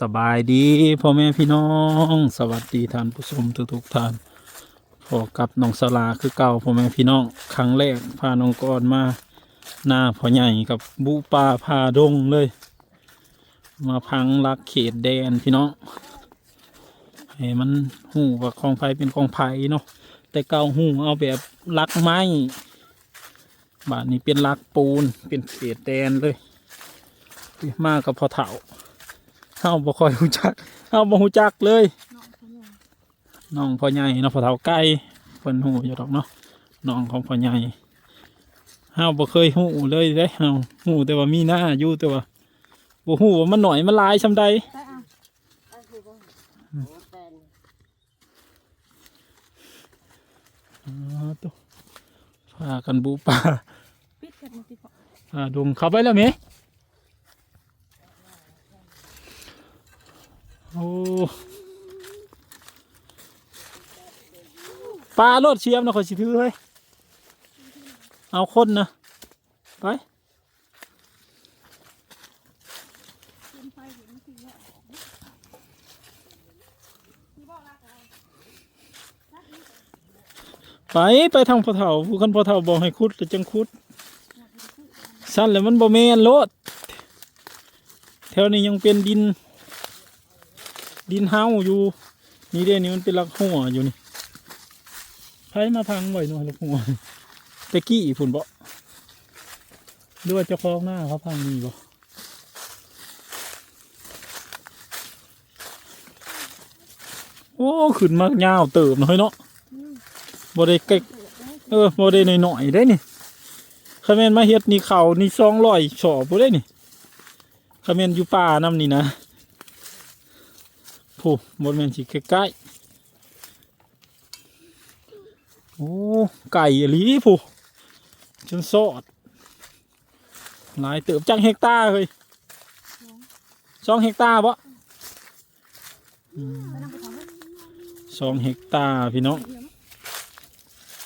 สบายดีพ่อแม่พี่น้อง สวัสดีท่านผู้ชมทุกๆท่านพอกับน้องสลาคือเก่าพ่อแม่พี่น้องครั้งแรกพาน้องกอนมาหน้าพ่อใหญ่กับบุปลาพาดงเลย มาพังลักเขตแดนพี่น้องให้มันหูว่าของไฟเป็นของไผเนาะแต่เก่าหูเอาแบบลักไม้บาทนี้เป็นลักปูนเป็นเขตแดนเลย มากกับพอเถา เฮาบ่ค่อยรู้จักเฮาบ่รู้จักเลยน้องพ่อใหญ่เนาะพ่อเฒ่าไก่เพิ่นฮู้อยู่ดอกเนาะน้องของพ่อใหญ่เฮาบ่เคยฮู้เลยเด้เฮาฮู้แต่ว่ามีหน้าอยู่แต่ว่าบ่ฮู้ว่ามันหน่อยมันหลายซำใดอ๋อตัวพากันบูป่าปิดกันมาติพอพาดงเข้าไปแล้วแหมโอ้ ปลาโลดเชียมนะขอยสิถือเฮ้ยเอาคนนะไปไปไปทางพอเฒ่าผู้คันพอเฒ่าบอกให้คุดแต่จังคุดสั้นแล้วมันบ่แม่นโลดแถวนี้ยังเป็นดิน ดินเฮาอยู่ นี่เด้นี่มันเป็นลักหัวอยู่นี่ไผมาพังไว้หน่อยลักหัวตะกี้ผุนบ่หรือว่าเจ้าของหน้าเขาพังนี่บ่โอ้ขึ้นมายาวเติมหน่อยเนาะบ่ได้เก๊กเออบ่ได้หน่อยๆได้นี่คาเมนมาเฮ็ดนี่เขานี่สองร้อยสอบบ่ได้นี่คาเมนอยู่ป่านํนี่นะ ผู้บนแมนสิใกล้ๆโอ้ไก่หลีผู้จนสอดหลายเติบจังเฮกตาร์เลยสองเฮกตาร์บ่สองเฮกตาร์พี่น้อง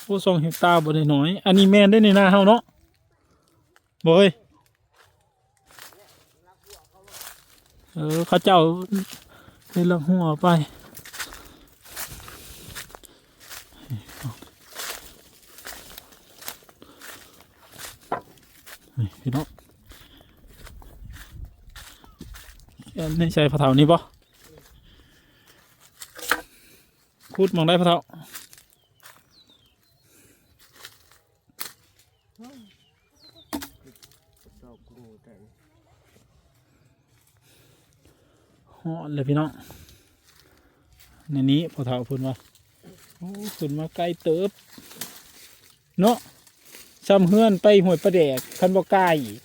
โอ้สองเฮกตาร์บ่ได้น้อย อันนี้แมนได้ในนาเฮาเนาะบ่เอ้ยเออเขาเจ้า เป็นลักหัวไปนี่พี่น้องอันนี้ใช่พะเทานี้ปะคูดมองได้พะเทาหอ นเลยพี่น้องในนี้พอเท่าเพุ่นว่าโอ้ขึ้นมาไกลเติบ เนาะซ้ำเฮือนไปหวยประแดกคันบอกกายอีก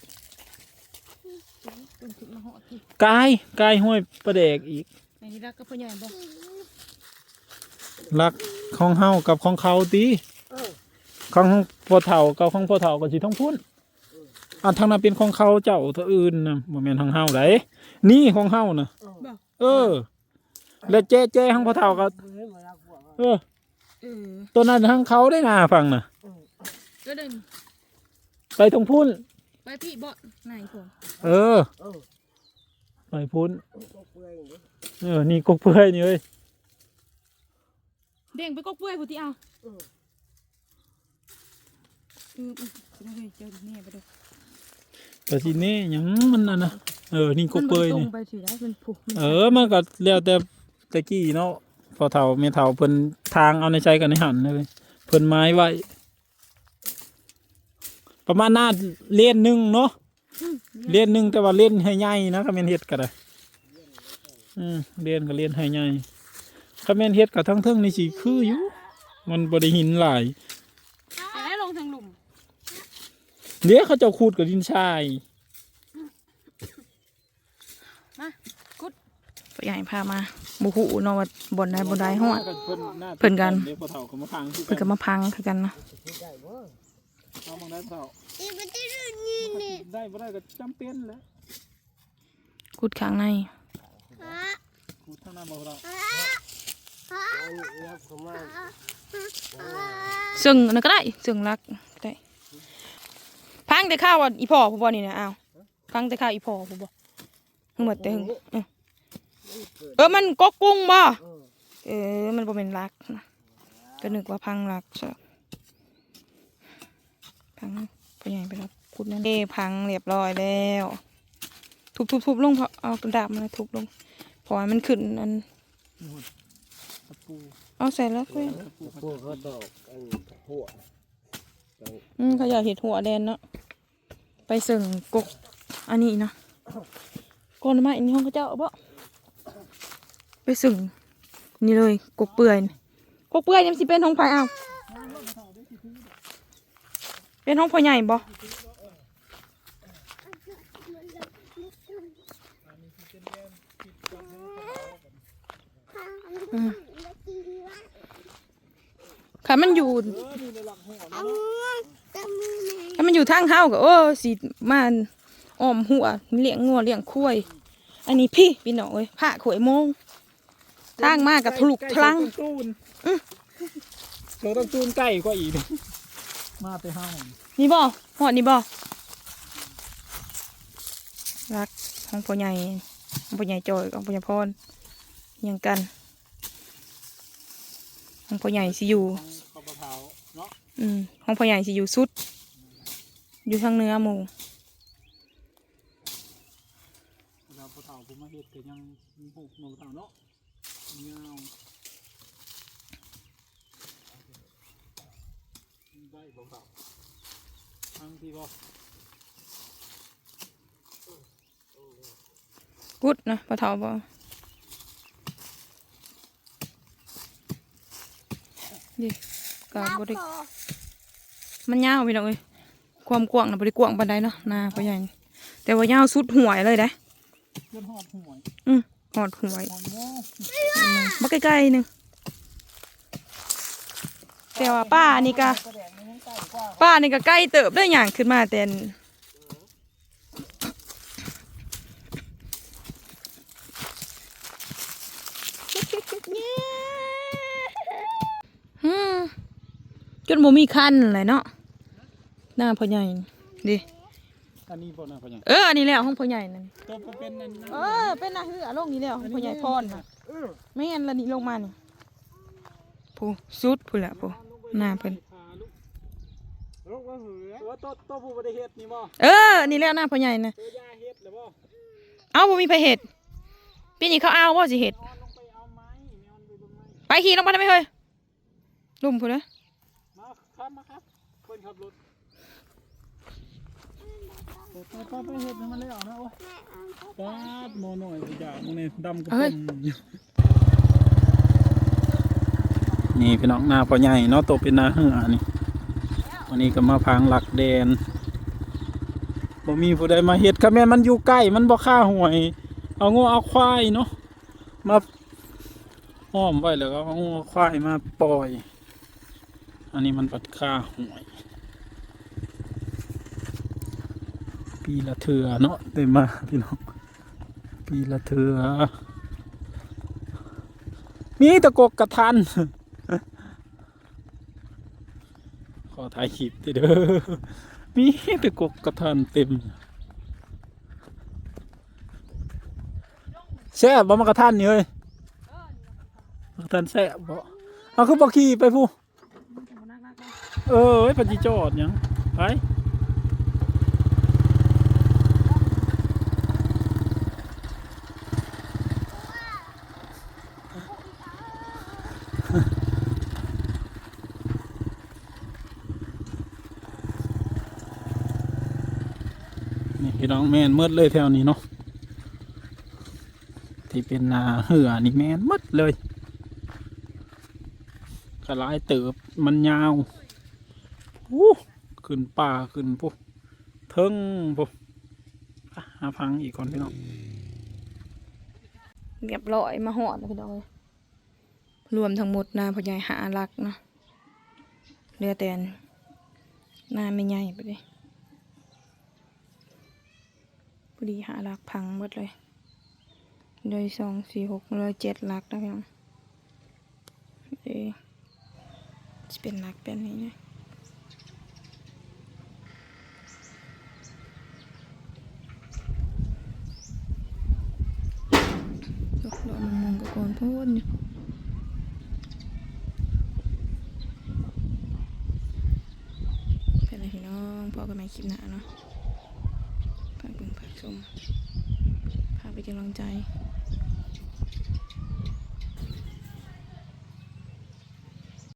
เป็นถึงมาหอดที่กายกายห้วยประแดกอีกในนี้รักก็พ่อใหญ่บ่รักของเฮากับของเขาตีของพอเท่ากับของพอเท่าก็สิท้องพุ่น อันทางนั้นเป็นของเขาเจ้าตัวอื่นนะบ่แม่นของเฮาไดนี่ของเฮานะบ่เออ แล้วเจ๊เจ๊ของพอเท่าก็เออเออตัวนั้นทางเขาได้นาฟังนะก็เดินไปทางพุ่นไปพี่บ่ไหนผมเออไปพุ่นเออนี่กกเปื่อยนี่เว้ยเด้งไปกกเปื่อยผู้ที่เอาเออเออเฮ้ยเจ้าแม่ไปดู แต่ทีนี้หยังมันน่ะนะเออนี่กกเปื่อยมันนี่ตรงไปสิได้มันผูกมันเออมันก็แล้วแต่ตะกี้เนาะพอเท่าเมเท่าเพิ่นทางเอาในใจกันในหันเลยเพิ่นไม้ไว้ ประมาณหน้าเล่นหนึ่งเนาะเล่นหนึ่งแต่ว่าเล่นให้ใหญ่นะคาเมนเฮ็ดก็ได้อืมเล่นก็เล่นให้ใหญ่คาเมนเฮ็ดกับทั้งเทิงนี่สิคืออยู่มันบ่ได้หินหลาย แต่ได้ลงทางหลุม เดี๋ยวเขาเจะคูดกับดินทรายพ่อใหญ่พามาบุหูเนาะว่าบ่อนใดบ่ได้ฮอดเพิ่นหาเพิ่นกันเดี๋ยวพอเฒ่าก็มาพังคือเพิ่นก็มาพังคือกันนะเอามองได้พอเฒ่าได้บ่ได้ก็จำเป็นแหล้วกุดข้างในคูดทางหน้าบ่พอเฒ่าซึ่งอันนั้นก็ได้ซึ่งรักได้พั งแต่ข้าวว่าอีพ่อผู้บ่นี่นะอ้าวพังแต่ข้าวอีพ่อผู้บ่หึงหมดแต่หึงเออเออมันกกกุ้งบ่เออมันบ่เป็นรักนะก็นึกว่าพังรักซะพังพ่อใหญ่ไปรับขุดนั่นเด้พังเรียบร้อยแล้ว ทุบๆๆลงเพราะเอากระดาษมาทุบลงเพราะว่ามันขึ้นอันตะปูเอาใส่แล้วเว้ยตะปูพวกเขาตอกอันหัวอืมเขาอยากเห็ดหัวแดนเนาะ ไปเสิ่งกกอันนี้นะก่อนมาอันนี้ห้องเขาเจ้าบ่ไปสึงนี่เลยกกเปื่อยกกเปื่อยยังสิเป็นห้องไผ่อ้าเป็นห้องพ่อใหญ่บ่อืมคันมันอยู่ อยู่ทางเฮาก็โอ้สิมาอ้อมหัวเลี้ยงงัวเลี้ยงควายอันนี้พี่พี่น้องเอ้ยผ้าขวยโมงทางมากกับทะลุทะลังตูนเราต้องตูนใกล้กว่าอีกมาแต่ห้านี่บ่หอดนี่บ่รักของพ่อใหญ่ของพ่อใหญ่จอยของพ่อใหญ่พรอิหยังกันของพ่อใหญ่สิอยู่ข้าวมะพร้าวเนาะอืมของพ่อใหญ่สิอยู่สุด อยู่ทางเหนื้อหมู่เราพอเต่าผมมาเฮ็ดก็ยังหกหนูเต่าเนาะเงาได้บ่เต่าทั้งที่บ่กุดนะปลาเทาบ่ดิกับบริมันยาวพี่น้องเอ้ย ความกว้างนะบริกว้างปานใดเนาะหนาพ่อใหญ่ แต่ว่ายาวสุดหวยเลยเด้เพื่อนหอดหวยอืมหอดหวยหอยโม่มาใกล้ๆหนึงแต่ว่าป้านี่ก็ป้านี่ก็ใกล้เติบได้อย่างขึ้นมาแต่นอืมจนบ่มีคันเลยเนาะ หน้าพ่อใหญ่ดิอันนี้บ่นะพ่อใหญ่เอออันนี้แหละห้องพ่อใหญ่นั่นตัวบ่เป็นนั่นเออเป็นนาฮือลงนี่แล้วของพ่อใหญ่พรน่ะไม่งั้นละนี่ลงมานี่ผู้สุดผู้ละผู้หน้าเพิ่นลูกว่าหือตัวตัวตัวผู้บ่ได้เฮ็ดนี่บ่เออนี่แล้วหน้าพ่อใหญ่น่ะตัวยาเฮ็ดแล้วบ่เอาบ่มีไผเฮ็ดปีนี้เขาเอาบ่สิเฮ็ดนอนลงไปเอาไม้แมวมันไปเบิ่งไม้ไปขี่ลงมาได้ไหมเฮ้ยลุ่มผู้เด้อมาครับมาครับคนขับรถ ไปไปไปเฮ็ดให้มันแล้วนะโอ้ยปาดหมอหน่อยสิจ้ามึงนี่ดำกับผมนี่พี่น้องหน้าพ่อใหญ่เนาะตัวเป็นหน้าเหือนี่วันนี้ก็มาพังหลักแดนบ่มีผู้ใดมาเฮ็ดคะแม่นมันอยู่ใกล้มันบ่ค่าหวย เอางูเอาควายเนาะมาห้อมไว้แล้วก็เอางูเอาควายมาปล่อย อันนี้มันปัดค่าหวย ปีละเถือเนาะเต็มมาพี่น้อง ปีละเถือมีตะกกกระทัน ขอถ่ายคลิปเด้อมีตะกกกระทันเต็มแซ่บบ่มากระทันนี่เฮ้ยกระทันแซ่บบ่เอาคือบ่ขี่ไปผู้เออไอ้ปัจจิจอดยังไป พี่น้องแม่นมืดเลยแถวนี้เนาะที่เป็นนาเหือนี่แม่นหมดเลยกระลายเติบมันยาวอู้ขึ้นป่าขึ้นปุ๊เทิงปุ๊อะหาพังอีกก่อนพี่น้องเรียบร้อยมาหอดพี่น้องเอ้ยรวมทั้งหมดนาพ่อใหญ่หาลักเนาะเหลือแต่หน้าไม่ใหญ่ไปเลย ดีหาหลักพังหมดเลยเลยสองสี่หกเลยเจ็ดหลักนะพี่น้งเอจะเป็นหลักเป็นี้นะดอกดอกมุงกับก่อนพูดอยู่เป็นไรพ่น้องพ่อกันไหมคิดหน้าเนาะ ชมพาไปกำลังใจ